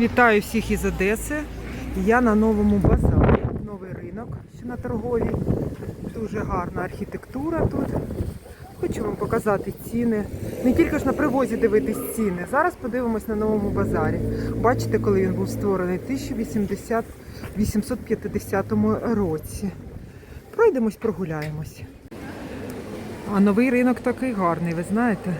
Вітаю всіх із Одеси. Я на новому базарі. Новий ринок, що на торгові. Дуже гарна архітектура тут. Хочу вам показати ціни. Не тільки ж на привозі дивитись ціни. Зараз подивимось на новому базарі. Бачите, коли він був створений? В 1080 850 році. Пройдемось, прогуляємось. А новий ринок такий гарний, ви знаєте?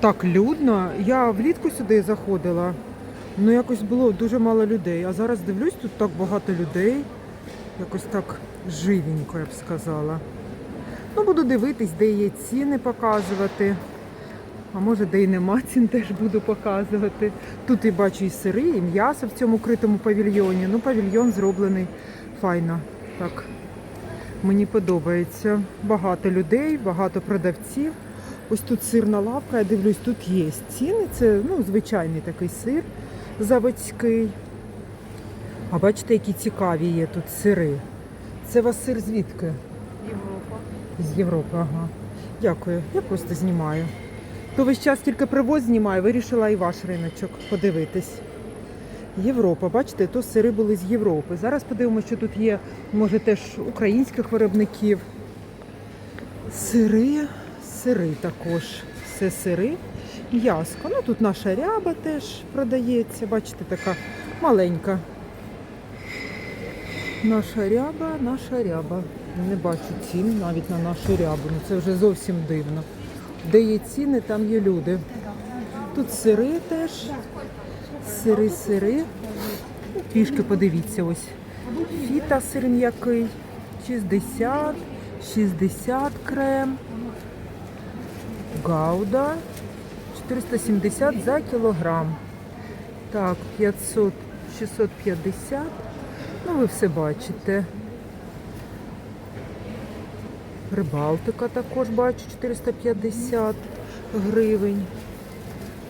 Так людно. Я влітку сюди заходила. Ну, якось було дуже мало людей. А зараз дивлюсь, тут так багато людей. Якось так живенько, я б сказала. Ну, буду дивитись, де є ціни показувати. А може, де й нема цін, теж буду показувати. Тут і бачу і сири, і м'ясо в цьому критому павільйоні. Ну, павільйон зроблений файно. Так. Мені подобається. Багато людей, багато продавців. Ось тут сирна лавка, я дивлюсь, тут є ціни. Це ну, звичайний такий сир заводський. А бачите, які цікаві є тут сири. Це у вас сир звідки? Європа. З Європи, ага. Дякую. Я просто знімаю. То весь час тільки привоз знімаю, вирішила і ваш риночок подивитись. Європа, бачите, то сири були з Європи. Зараз подивимося, що тут є, може, теж українських виробників. Сири, сири також. Все сири. М'яско. Ну тут наша ряба теж продається. Бачите, така маленька. Наша ряба, наша ряба. Не бачу цін навіть на нашу рябу. Ну це вже зовсім дивно. Де є ціни, там є люди. Тут сири теж. Сири, сири. Трішки подивіться ось. Фіта сир м'який. 60, 60 крем. Гауда 470 за кілограм. Так, 500, 650. Ну, ви все бачите. Рибалтика також бачу 450 гривень.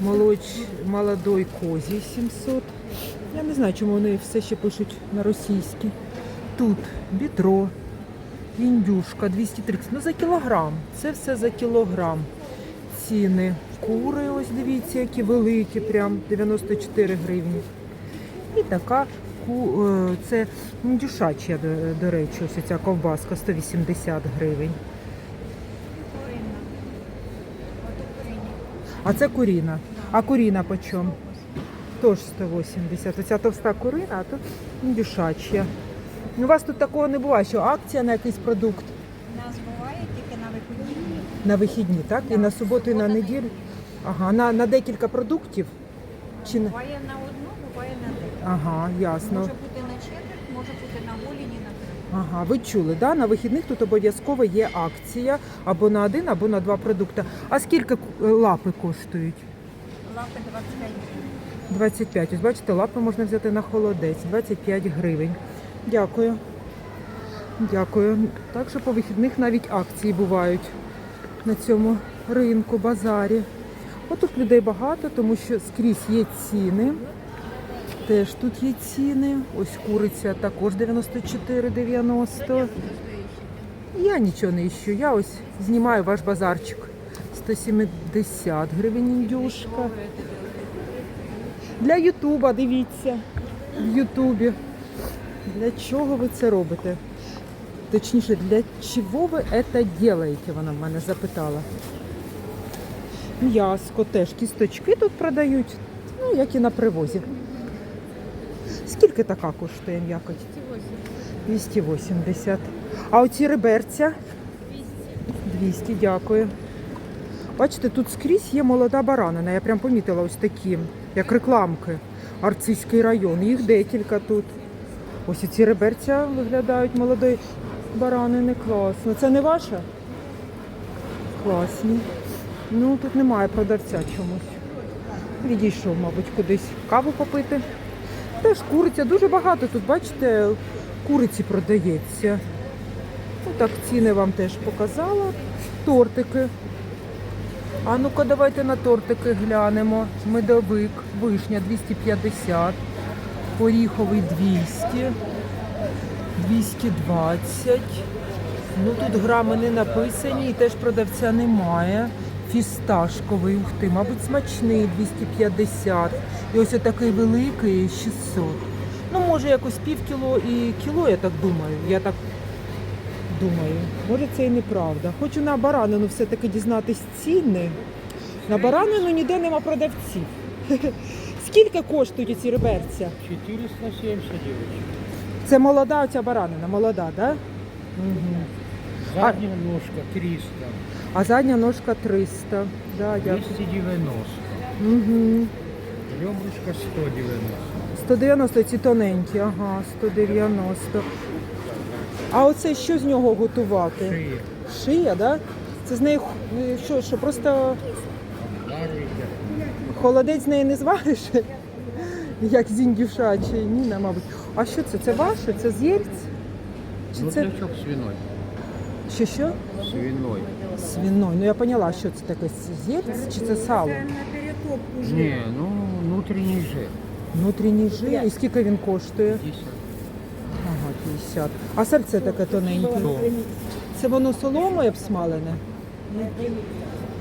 Молоч, молодой козі 700. Я не знаю, чому вони все ще пишуть на російській. Тут бідро, індюшка 230. Ну за кілограм. Це все за кілограм. Ціни. Кури, ось дивіться, які великі, прям 94 гривні. І така е, це індюшача, до, речі, ось ця ковбаска 180 гривень. А це куріна. А куріна по чому? Теж 180. Оця товста курина, а то індюшача. Ну, У вас тут такого не буває, що акція на якийсь продукт У нас буває тільки на виходні. На вихідні, так? І на суботу, і на неділю. Ага, на, на декілька продуктів. Чи на... Буває на одну, буває на декілька. Ага, ясно. Може бути на четверть, може бути на голіні, на три. Ага, ви чули, да? На вихідних тут обов'язково є акція або на один, або на два продукти. А скільки ку- лапи коштують? Лапи 25 гривень. 25. Ось бачите, лапи можна взяти на холодець. 25 гривень. Дякую. Дякую. Так що по вихідних навіть акції бувають на цьому ринку, базарі. Отут людей багато, тому що скрізь є ціни. Теж тут є ціни. Ось куриця також 94,90. Я нічого не іщу. Я ось знімаю ваш базарчик. 170 гривень індюшка. Для Ютуба дивіться. В Ютубі. Для чого ви це робите? Точніше, для чого ви це робите? Вона в мене запитала. М'яско теж кісточки тут продають, ну як і на привозі. Скільки така коштує м'якоть? 280. А оці реберця? 200, дякую. Бачите, тут скрізь є молода баранина. Я прям помітила ось такі, як рекламки. Арцизький район. Їх декілька тут. Ось ці реберця виглядають молодої баранини. Класно. Це не ваша? Класні. Ну, тут немає продавця чомусь. Відійшов, мабуть, кудись каву попити. Теж куриця. Дуже багато тут, бачите, куриці продається. Ну, так, ціни вам теж показала. Тортики. А ну-ка, давайте на тортики глянемо. Медовик, вишня 250, горіховий 200, 220. Ну тут грами не написані і теж продавця немає. Фісташковий, ух ти, мабуть, смачний 250. І ось такий великий 600. Ну, може, якось пів кіло і кіло, я так думаю. Я так думаю. Може, це і неправда. Хочу на баранину все-таки дізнатись ціни. На баранину ніде нема продавців. Скільки коштують ці реберця? 470 девочек. Це молода оця баранина, молода, так? Да? Угу. Задняя ножка 300. А задня ножка 300. Да, дякую. 290. Угу. Ребрышко 190. 190 ці тоненькі, ага, 190. А оце що з нього готувати? Шея. Шия, да? Це з неї е, що, що просто холодець з неї не звариш? Як з індюшачої, ні, не, мабуть. А що це? Це ваше? Це з Єльць? Чи це Рудлячок свиной. що що? Свиной. Свиной. Ну я поняла, що це таке з Єльць чи це сало? Не, ну внутренний жир. Внутрішній жир. І скільки він коштує? 50. Ага, 50. А сальце таке тоненьке. Це воно соломою обсмалене?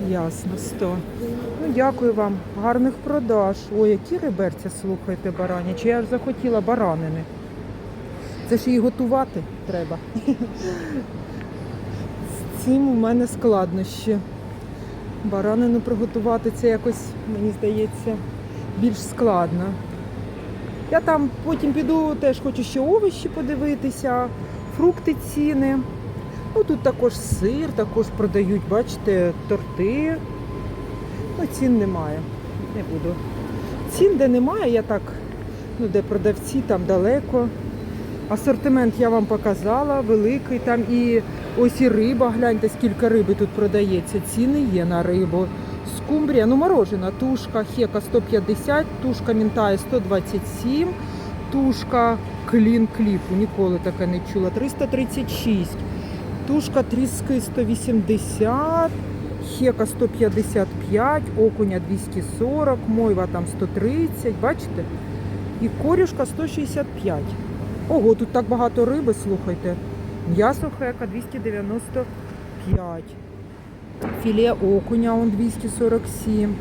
Ясно, 100. Ну, дякую вам. Гарних продаж. Ой, які реберця, слухайте, барані. Чи я ж захотіла баранини? Це ж її готувати треба. З цим у мене складнощі. Баранину приготувати це якось, мені здається, більш складно. Я там потім піду, теж хочу ще овочі подивитися, фрукти ціни. Ну тут також сир, також продають, бачите, торти. Ну, цін немає. Не буду. Цін, де немає, я так, ну де продавці, там далеко. Асортимент я вам показала, великий. Там і ось і риба, гляньте, скільки риби тут продається. Ціни є на рибу. Скумбрія, ну морожена, тушка хека 150, тушка мінтає 127, тушка клін кліпу, ніколи таке не чула, 336. Тушка тріски 180, хека 155, окуня 240, мойва там 130, бачите? І корюшка 165. Ого, тут так багато риби, слухайте. М'ясо хека 295. Філе окуня он 247.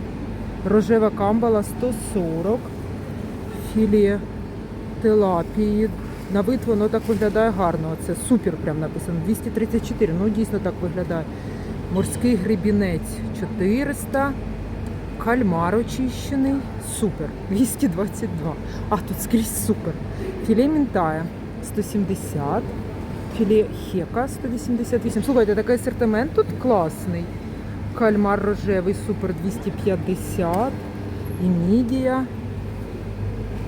Рожева камбала 140. Філе тилапії. На вид воно так виглядає гарно. Це супер прям написано. 234. Ну дійсно так виглядає. Морський гребінець 400. Кальмар очищений. Супер. 222. А тут скрізь супер. Філе мінтая 170. Філе хека 188. Слухайте, такий асортимент тут класний. Кальмар рожевий супер 250. І мідія.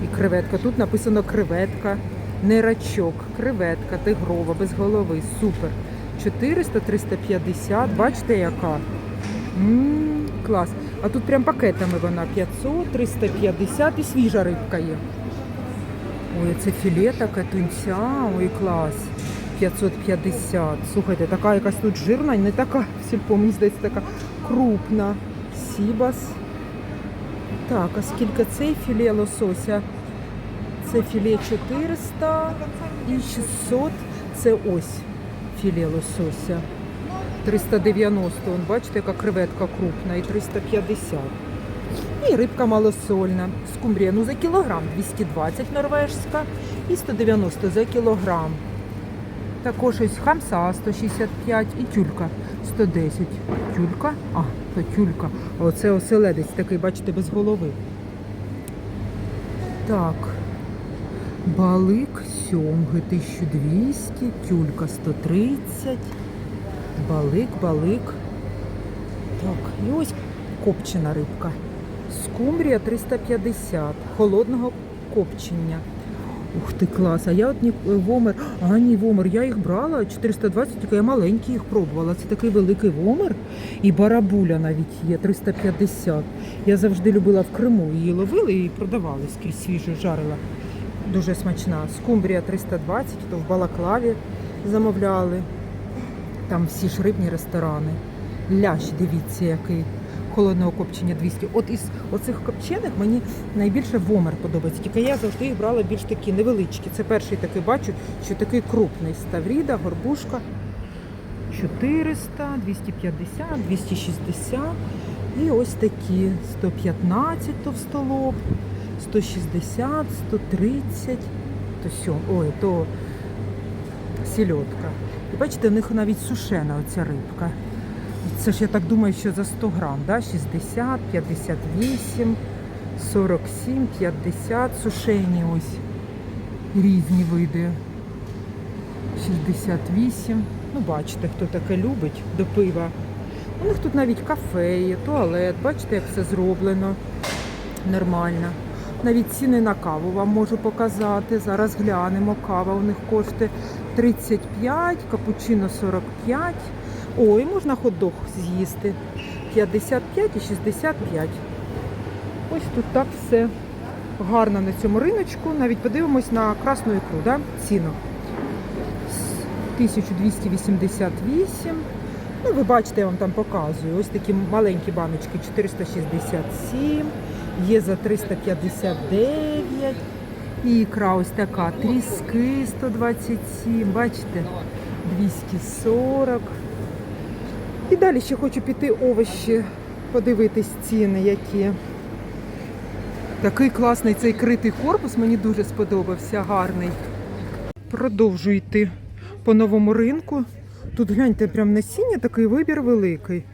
І креветка. Тут написано креветка. Не рачок, креветка, тигрова, без голови. Супер. 400, 350. Бачите, яка? Ммм, клас. А тут прям пакетами вона 500, 350 і свіжа рибка є. Ой, це філе таке тунця, ой, клас. 550. Слухайте, така якась тут жирна, не така сільпо, здається, така крупна. Сібас. Так, а скільки цей філе лосося? Це філе 400 і 600. Це ось філе лосося. 390, он, бачите, яка креветка крупна, і 350. І рибка малосольна. Скумбрія, ну за кілограм 220 норвежська і 190 за кілограм. Також ось хамса 165 і тюлька 110. Тюлька? А, то тюлька. Оце оселедець такий, бачите, без голови. Так. Балик сьомги 1200, тюлька 130. Балик, балик. Так, і ось копчена рибка. Скумбрія 350, холодного копчення. Ух ти, клас. А я от ні, вомер. А ні, вомер. Я їх брала 420, тільки я маленькі їх пробувала. Це такий великий вомер. І барабуля навіть є 350. Я завжди любила в Криму. Її ловили і продавали скрізь свіжу, жарила. Дуже смачна. Скумбрія 320, то в Балаклаві замовляли. Там всі ж рибні ресторани. Лящ, дивіться, який. Холодного копчення 200. От із оцих копчених мені найбільше вомер подобається. Тільки я завжди їх брала більш такі невеличкі. Це перший такий бачу, що такий крупний. Ставріда, горбушка. 400, 250, 260. І ось такі 115 товстолоб, 160, 130, то сьо, ой, то сільотка. І бачите, у них навіть сушена оця рибка. Це ж я так думаю, що за 100 грам, да? 60, 58, 47, 50, сушені ось різні види. 68. Ну, бачите, хто таке любить до пива. У них тут навіть кафе є, туалет. Бачите, як все зроблено нормально. Навіть ціни на каву вам можу показати. Зараз глянемо. Кава у них коштує 35, капучино 45. Ой, можна хот-дог з'їсти. 55 і 65. Ось тут так все гарно на цьому риночку. Навіть подивимось на красну ікру, да? ціну. 1288. Ну, ви бачите, я вам там показую. Ось такі маленькі баночки 467, є за 359. І ікра ось така. Тріски 127, бачите? 240. І далі ще хочу піти овочі, подивитись ціни, які. Такий класний цей критий корпус, мені дуже сподобався, гарний. Продовжую йти по новому ринку. Тут гляньте, прям насіння такий вибір великий.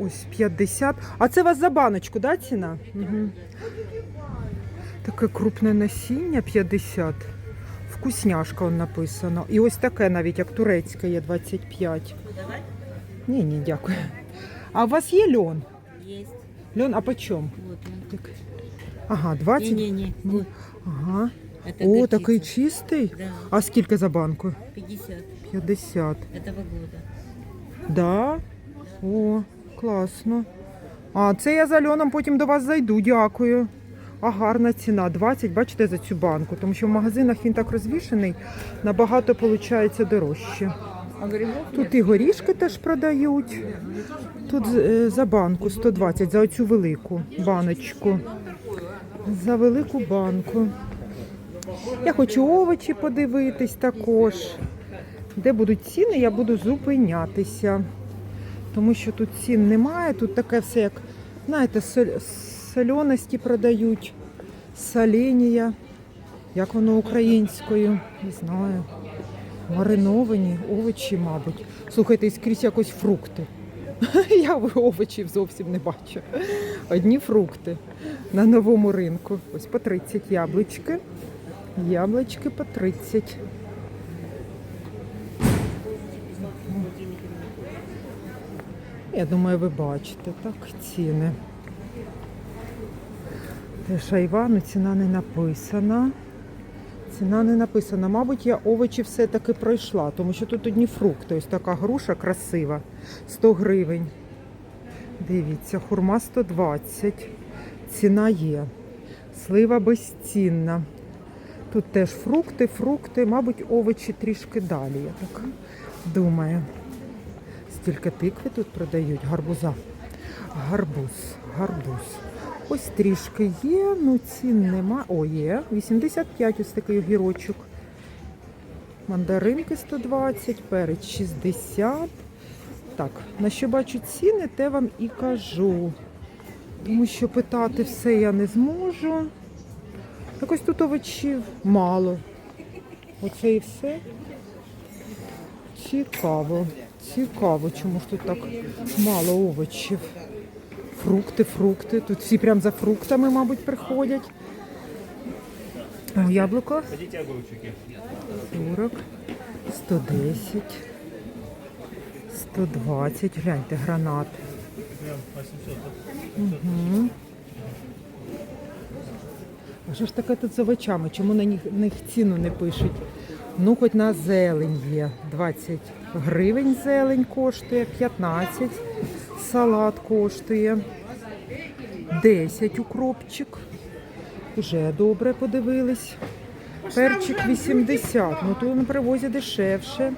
Ось 50. А це у вас за баночку, да, ціна? Угу. Таке крупне насіння 50. Вкусняшка он написано. І ось таке навіть, як турецьке є 25. Ні, ні, дякую. А у вас є льон? Есть. Льон, а по чому? Вот. Так. Ага, 20. Не-не-не. Ви- Ага. Это О, горчица. такий чистий. Да, А скільки за банку? 50 50. этого года. Да? О, класно. А це я за льоном потім до вас зайду, дякую. А гарна ціна 20, бачите, за цю банку. Тому що в магазинах він так розвішений, набагато виходить дорожче. Тут і горішки теж продають. Тут е, за банку 120, за оцю велику баночку. За велику банку. Я хочу овочі подивитись також. Де будуть ціни, я буду зупинятися. Тому що тут цін немає, тут таке все як, знаєте, соленості продають, соленія. Як воно українською? Не знаю. Мариновані овочі, мабуть. Слухайте, і скрізь якось фрукти. Я овочів зовсім не бачу. Одні фрукти на новому ринку. Ось по 30 яблучки. Яблучки по 30. Я думаю, ви бачите, так, ціни. Теж Айвану ціна не написана. Ціна не написана. Мабуть, я овочі все-таки пройшла, тому що тут одні фрукти. Ось така груша красива. 100 гривень. Дивіться, хурма 120. Ціна є. Слива безцінна. Тут теж фрукти, фрукти, мабуть, овочі трішки далі, я так думаю. Стільки тикви тут продають, гарбуза. Гарбуз, гарбуз. Ось трішки є, ну цін нема. О, є. 85 ось такий огірочок. Мандаринки 120, перець 60. Так, на що бачу ціни, те вам і кажу. Тому що питати все я не зможу. Якось тут овочів мало. Оце і все. Цікаво. Цікаво, чому ж тут так мало овочів. Фрукти, фрукти. Тут всі прям за фруктами, мабуть, приходять. О, яблуко. 40, 110, 120. Гляньте, гранат. Угу. А що ж таке тут з овочами? Чому на них, них ціну не пишуть? Ну, хоч на зелень є. 20 гривень зелень коштує, 15 салат коштує, 10 укропчик. Уже добре подивились. Перчик 80, ну то на привозі дешевше.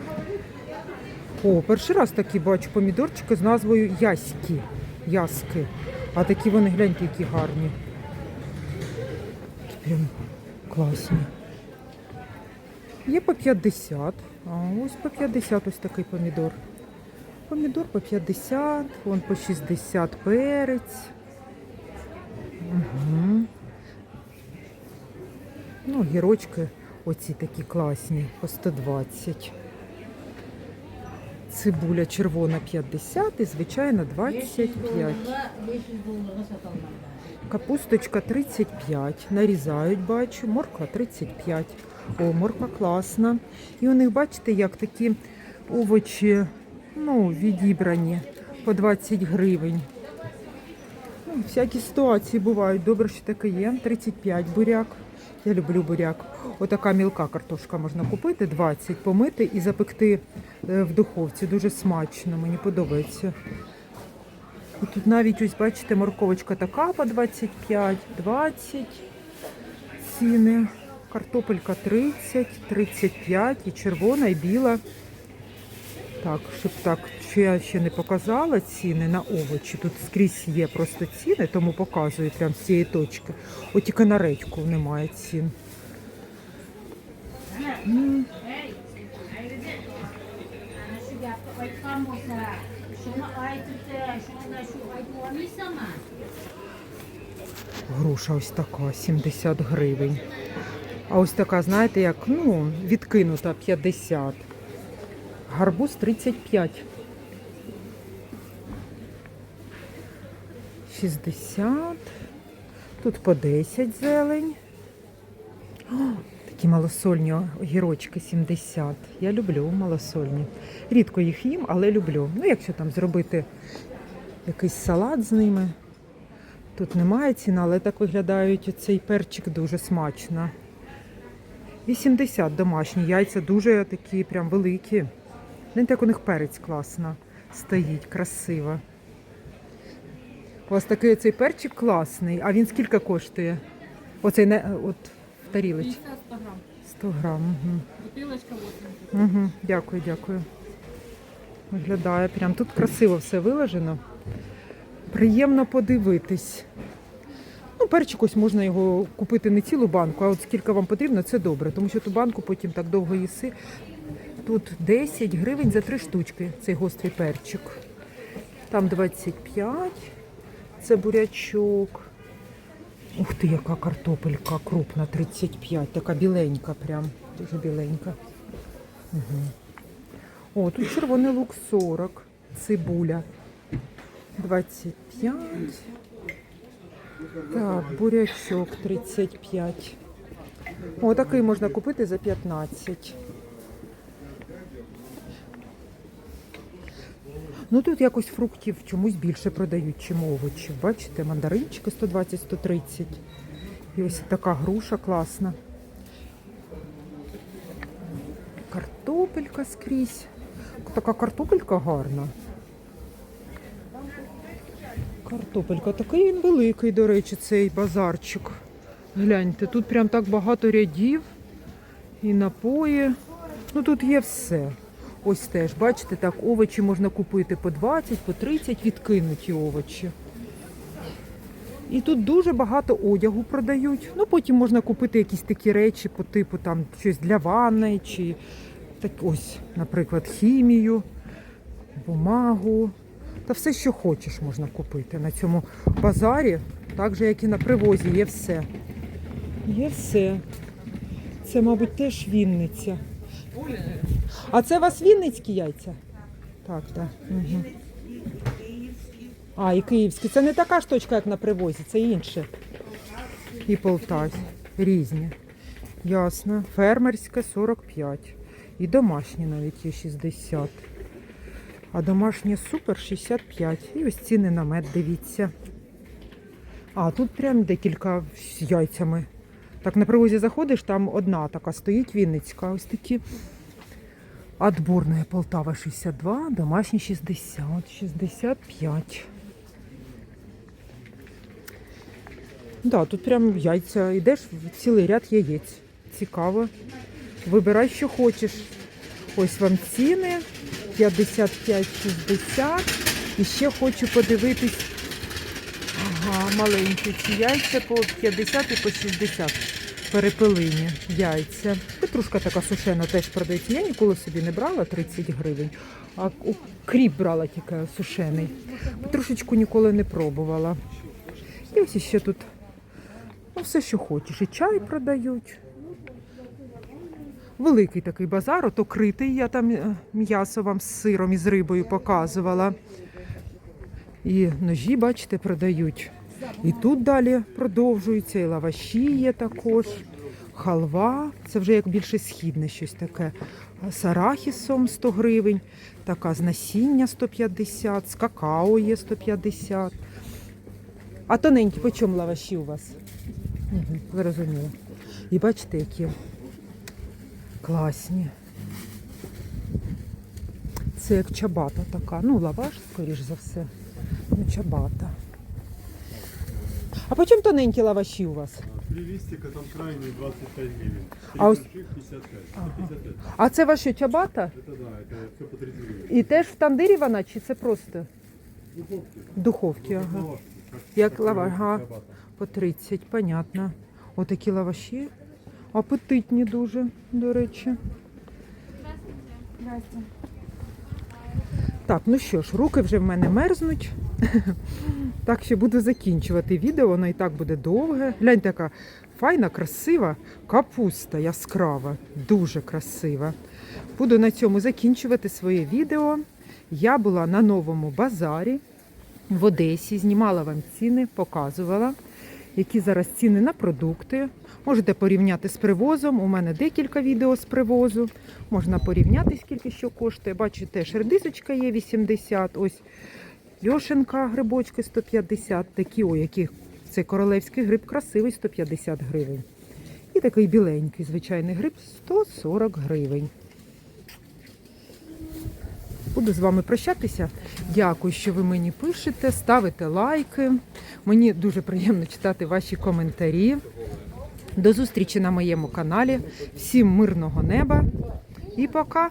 О, перший раз такі бачу помідорчики з назвою Яські. Яски. А такі вони, гляньте, які гарні. Прям класні. Є по 50, а ось по 50 ось такий помідор. Помідор по 50, вон по 60 перець. Угу. Ну, гірочки оці такі класні, по 120. Цибуля червона 50 і звичайна 25. Капусточка 35. Нарізають, бачу. Морква 35. О, морква класна. І у них, бачите, як такі овочі ну, відібрані по 20 гривень. Ну, всякі ситуації бувають. Добре, що таке є. 35 буряк. Я люблю буряк. Отака мілка картошка можна купити, 20, помити і запекти е, в духовці. Дуже смачно, мені подобається. І тут навіть ось бачите, морковочка така по 25, 20 ціни. Картопелька 30, 35 і червона, і біла. Так, щоб так, що я ще не показала ціни на овочі. Тут скрізь є просто ціни, тому показую прямо з цієї точки. От тільки на редьку немає цін. М, Груша ось така, 70 гривень. А ось така, знаєте, як ну, відкинута 50. Гарбуз 35. 60. Тут по 10 зелень. Такі малосольні огірочки 70. Я люблю малосольні. Рідко їх їм, але люблю. Ну, якщо там зробити якийсь салат з ними. Тут немає ціни, але так виглядають цей перчик дуже смачно. 80 домашні яйця дуже такі прям великі. Гляньте, як у них перець класно стоїть, красиво. У вас такий цей перчик класний. А він скільки коштує? Оцей от в тарілочці. 50 грамм. 100 грам. Угу. Бутылочка 80. Угу. Дякую, дякую. Виглядає прям тут красиво все виложено. Приємно подивитись. Ну, перчик ось можна його купити не цілу банку, а от скільки вам потрібно, це добре, тому що ту банку потім так довго їси. Тут 10 гривень за три штучки, цей гострий перчик. Там 25, це бурячок. Ух ти, яка картопелька крупна, 35, така біленька прям, дуже біленька. Угу. О, тут червоний лук 40, цибуля 25. Так, бурячок 35. О, такий можна купити за 15. Ну тут якось фруктів чомусь більше продають, чим овочів. Бачите, мандаринчики 120-130. І ось така груша класна. Картопелька скрізь. Така картопелька гарна. Картопелька. Такий він великий, до речі, цей базарчик. Гляньте, тут прям так багато рядів і напої. Ну тут є все. Ось теж, бачите, так, овочі можна купити по 20, по 30 відкинуті овочі. І тут дуже багато одягу продають. Ну, потім можна купити якісь такі речі по типу там щось для ванни, чи так ось, наприклад, хімію, бумагу. Та все, що хочеш, можна купити на цьому базарі, так же, як і на привозі, є все. Є все. Це, мабуть, теж Вінниця. А це у вас Вінницькі яйця? Так, так. Угу. А, і київські. Це не така штучка, як на привозі, це інше. І полтавські. Різні. Ясно. Фермерське 45. І домашні навіть є 60. А домашнє супер 65. І ось ціни на мед, дивіться. А, тут прям декілька з яйцями. Так на привозі заходиш, там одна така стоїть Вінницька. Ось такі. Отборная Полтава 62, домашний 60, 65. Да, тут прям яйця. Йдеш цілий ряд яєць. Цікаво. Вибирай, що хочеш. Ось вам ціни 55-60. І ще хочу подивитись. Маленькі ці яйця по 50 і по 60. перепелині, яйця. Петрушка така сушена теж продається. Я ніколи собі не брала 30 гривень, а кріп брала тільки сушений. Петрушечку ніколи не пробувала. І ось ще тут ну, все, що хочеш. І чай продають. Великий такий базар, ото критий, я там е, м'ясо вам з сиром і з рибою показувала. І ножі, бачите, продають. І тут далі продовжується, і лаваші є також. Халва, це вже як більше східне щось таке. З арахісом 100 гривень, така з насіння 150, з какао є 150. А тоненькі, по чому лаваші у вас? Угу, зрозуміло. І бачите, які класні. Це як чабата така. Ну, лаваш, скоріш за все. Ну, чабата. А по чому тоненькі лаваші у вас? Три листика, там крайний 25 гривен. Три А больших 55. 155. А це ваша чабата? Это да, это все по 30 гривен. І теж в тандирі вона, чи це просто Духовки. в духовці? Ага. Лаваш, как- Як как лаваш, ага. По 30, понятно. Отакі лаваші. Апетитні дуже, до речі. Так, ну що ж, руки вже в мене мерзнуть. Так що буду закінчувати відео, воно і так буде довге. Глянь, така файна, красива капуста яскрава, дуже красива. Буду на цьому закінчувати своє відео. Я була на новому базарі в Одесі, знімала вам ціни, показувала, які зараз ціни на продукти. Можете порівняти з привозом. У мене декілька відео з привозу. Можна порівняти, скільки що коштує. Бачите, шердисочка є 80, ось Льошенка грибочки 150, такі, о, які це королевський гриб красивий 150 гривень. І такий біленький звичайний гриб 140 гривень. Буду з вами прощатися. Дякую, що ви мені пишете, ставите лайки. Мені дуже приємно читати ваші коментарі. До зустрічі на моєму каналі. Всім мирного неба і пока!